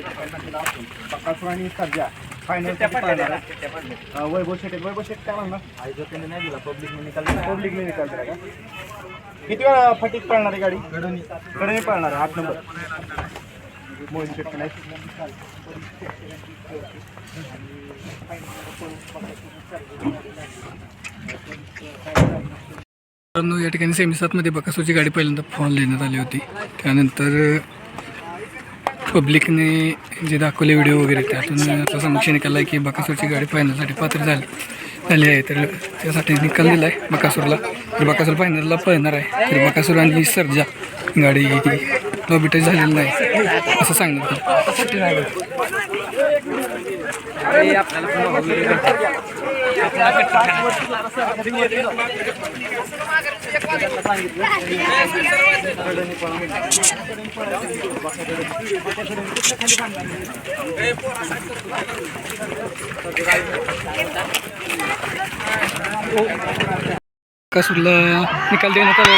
बकासूर आणि सर्जा फायनल वैभव शेटे वैभव शेट काय म्हणणार नाही दिला पब्लिकने निकाल पब्लिकने निकाल दिला का किती वेळा फटीक पळणार आहे गाडी कडणी कडणी पळणार आठ नंबर मोहित शेट नाही मित्रांनो या ठिकाणी सेमीसातमध्ये बकासूरची गाडी पहिल्यांदा फॉल देण्यात आली होती. त्यानंतर पब्लिकने जे दाखवले व्हिडिओ वगैरे त्यातून आता समक्ष निकाल आहे की बकासूरची गाडी फायनलसाठी पात्र झाली झाली आहे. तर त्यासाठी निकाल दिला आहे बकासूरला. तर बकासूर फायनलला पळणार आहे. तर बकासूर आणि सर्जा गाडी लॉबी टच झालेली नाही असं सांगितलं आलं. बकासूरला निकाल देण्यात आला